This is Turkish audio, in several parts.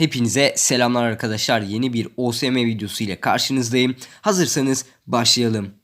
Hepinize selamlar arkadaşlar. Yeni bir OSM videosu ile karşınızdayım. Hazırsanız başlayalım.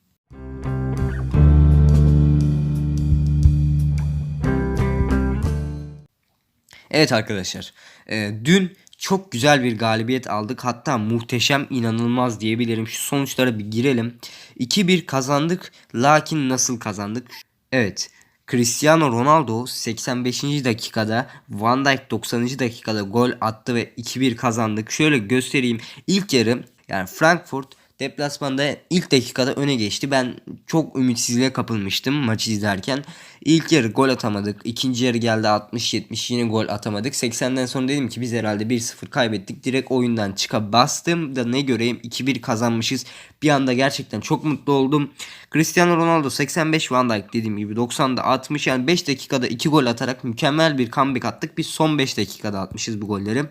Evet arkadaşlar. e, dün çok güzel bir galibiyet aldık. Hatta muhteşem, inanılmaz diyebilirim. Şu sonuçlara bir girelim. 2-1 kazandık. Lakin nasıl kazandık? Evet. Cristiano Ronaldo 85. dakikada, Van Dijk 90. dakikada gol attı ve 2-1 kazandık. Şöyle göstereyim. İlk yarı yani Frankfurt deplasmanda ilk dakikada öne geçti. Ben çok ümitsizliğe kapılmıştım maçı izlerken. İlk yarı gol atamadık. İkinci yarı geldi 60-70 yine gol atamadık. 80'den sonra dedim ki biz herhalde 1-0 kaybettik. Direkt oyundan çıka bastım da ne göreyim 2-1 kazanmışız. Bir anda gerçekten çok mutlu oldum. Cristiano Ronaldo 85 Van Dijk dediğim gibi 90'da 60 yani 5 dakikada 2 gol atarak mükemmel bir comeback attık. Biz son 5 dakikada atmışız bu golleri.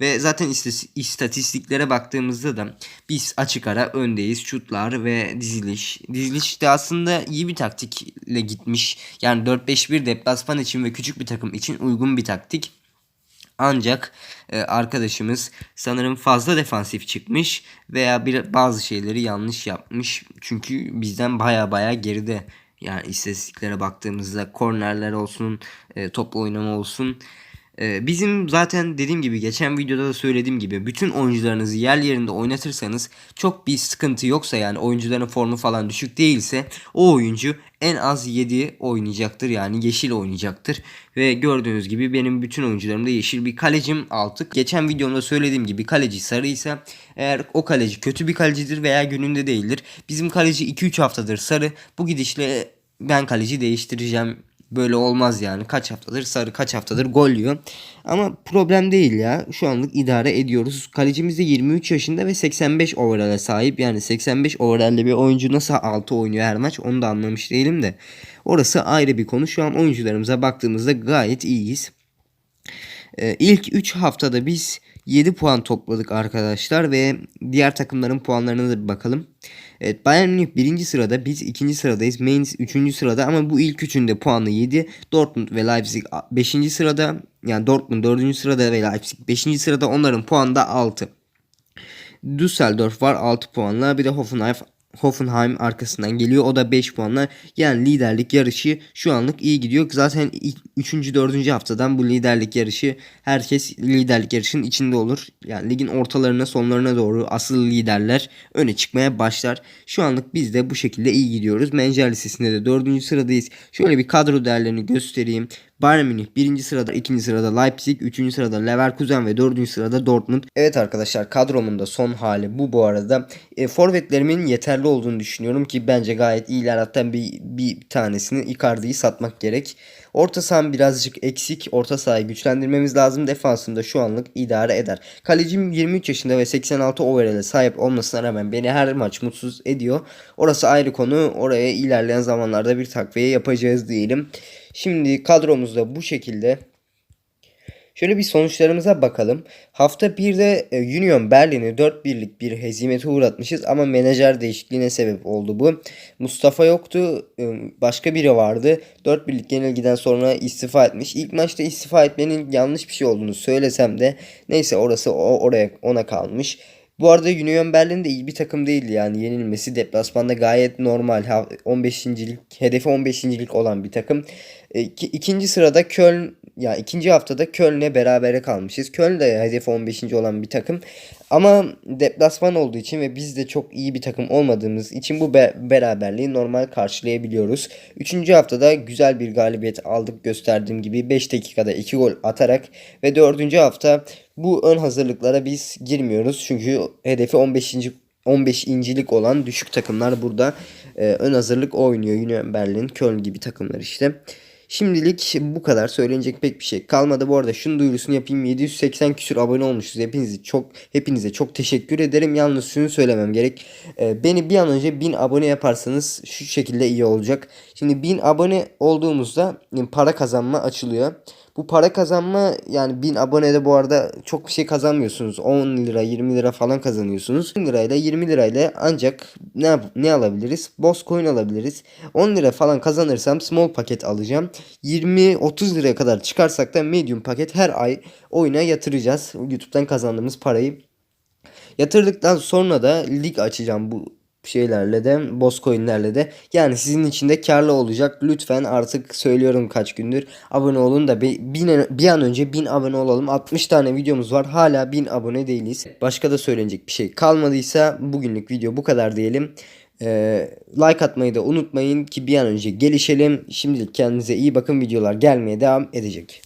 Ve zaten istatistiklere baktığımızda da biz açık ara öndeyiz. Şutlar ve diziliş. Diziliş de aslında iyi bir taktikle gitmiş. Yani 4-5-1 deplasman için ve küçük bir takım için uygun bir taktik. Ancak e, arkadaşımız sanırım fazla defansif çıkmış veya bir bazı şeyleri yanlış yapmış. Çünkü bizden baya baya geride. Yani istatistiklere baktığımızda kornerler olsun, e, topla oynama olsun. E, bizim zaten dediğim gibi geçen videoda da söylediğim gibi bütün oyuncularınızı yer yerinde oynatırsanız çok bir sıkıntı yoksa yani oyuncuların formu falan düşük değilse o oyuncu en az 7 oynayacaktır yani yeşil oynayacaktır. Ve gördüğünüz gibi benim bütün oyuncularımda yeşil bir kalecim altık. Geçen videomda söylediğim gibi kaleci sarıysa eğer o kaleci kötü bir kalecidir veya gününde değildir. Bizim kaleci 2-3 haftadır sarı. Bu gidişle ben kaleci değiştireceğim. Böyle olmaz yani. Kaç haftadır sarı kaç haftadır gol yiyor. Ama problem değil ya. Şu anlık idare ediyoruz. Kalecimiz de 23 yaşında ve 85 overall'e sahip. Yani 85 overall'li bir oyuncu nasıl 6 oynuyor her maç onu da anlamış değilim de. Orası ayrı bir konu. Şu an oyuncularımıza baktığımızda gayet iyiyiz. Ee, ilk 3 haftada biz 7 puan topladık arkadaşlar ve diğer takımların puanlarına da bir bakalım. Evet Bayern Münih birinci sırada biz ikinci sıradayız. Mainz üçüncü sırada ama bu ilk üçünde puanı 7. Dortmund ve Leipzig 5. sırada. Yani Dortmund 4. sırada ve Leipzig 5. sırada onların puanı da 6. Düsseldorf var 6 puanla. Bir de Hoffenheim Hoffenheim arkasından geliyor. O da 5 puanla. Yani liderlik yarışı şu anlık iyi gidiyor. Zaten 3. 4. haftadan bu liderlik yarışı herkes liderlik yarışının içinde olur. Yani ligin ortalarına sonlarına doğru asıl liderler öne çıkmaya başlar. Şu anlık biz de bu şekilde iyi gidiyoruz. Menjer listesinde de 4. sıradayız. Şöyle bir kadro değerlerini göstereyim. Bayern Münih 1. sırada, 2. sırada Leipzig, 3. sırada Leverkusen ve 4. sırada Dortmund. Evet arkadaşlar kadromun da son hali bu bu arada. E, forvetlerimin yeterli olduğunu düşünüyorum ki bence gayet iyiler. Hatta bir, bir tanesini Icardi'yi satmak gerek. Orta saham birazcık eksik. Orta sahayı güçlendirmemiz lazım. Defansında şu anlık idare eder. Kalecim 23 yaşında ve 86 overall'e sahip olmasına rağmen beni her maç mutsuz ediyor. Orası ayrı konu. Oraya ilerleyen zamanlarda bir takviye yapacağız diyelim. Şimdi kadromuzda bu şekilde. Şöyle bir sonuçlarımıza bakalım. Hafta 1'de e, Union Berlin'i 4-1'lik bir hezimete uğratmışız ama menajer değişikliğine sebep oldu bu. Mustafa yoktu. e, Başka biri vardı. 4-1'lik yenilgiden sonra istifa etmiş. İlk maçta istifa etmenin yanlış bir şey olduğunu söylesem de neyse orası o oraya ona kalmış. Bu arada Union Berlin de iyi bir takım değildi yani yenilmesi deplasmanda gayet normal. Ha- 15.lik hedefi 15.lik olan bir takım. E, iki- ikinci sırada Köln ya ikinci haftada Köln'le berabere kalmışız. Köln de hedefi 15. olan bir takım. Ama deplasman olduğu için ve biz de çok iyi bir takım olmadığımız için bu be- beraberliği normal karşılayabiliyoruz. Üçüncü haftada güzel bir galibiyet aldık gösterdiğim gibi 5 dakikada 2 gol atarak ve dördüncü hafta bu ön hazırlıklara biz girmiyoruz. Çünkü hedefi 15. 15 incilik olan düşük takımlar burada e, ön hazırlık oynuyor. Union Berlin, Köln gibi takımlar işte. Şimdilik bu kadar. Söylenecek pek bir şey kalmadı. Bu arada şunu duyurusunu yapayım. 780 küsür abone olmuşuz. Hepinizi çok hepinize çok teşekkür ederim. Yalnız şunu söylemem gerek. Ee, beni bir an önce 1000 abone yaparsanız şu şekilde iyi olacak. Şimdi 1000 abone olduğumuzda para kazanma açılıyor. Bu para kazanma yani 1000 abonede bu arada çok bir şey kazanmıyorsunuz. 10 lira 20 lira falan kazanıyorsunuz. 10 lirayla 20 lirayla ancak ne yap- ne alabiliriz? Boss coin alabiliriz. 10 lira falan kazanırsam small paket alacağım. 20-30 liraya kadar çıkarsak da medium paket her ay oyuna yatıracağız. YouTube'dan kazandığımız parayı Yatırdıktan sonra da lig açacağım bu şeylerle de boss coinlerle de. Yani sizin için de karlı olacak. Lütfen artık söylüyorum kaç gündür. Abone olun da bin- bir an önce 1000 abone olalım. 60 tane videomuz var. Hala 1000 abone değiliz. Başka da söylenecek bir şey kalmadıysa bugünlük video bu kadar diyelim. Ee, like atmayı da unutmayın ki bir an önce gelişelim. Şimdilik kendinize iyi bakın. Videolar gelmeye devam edecek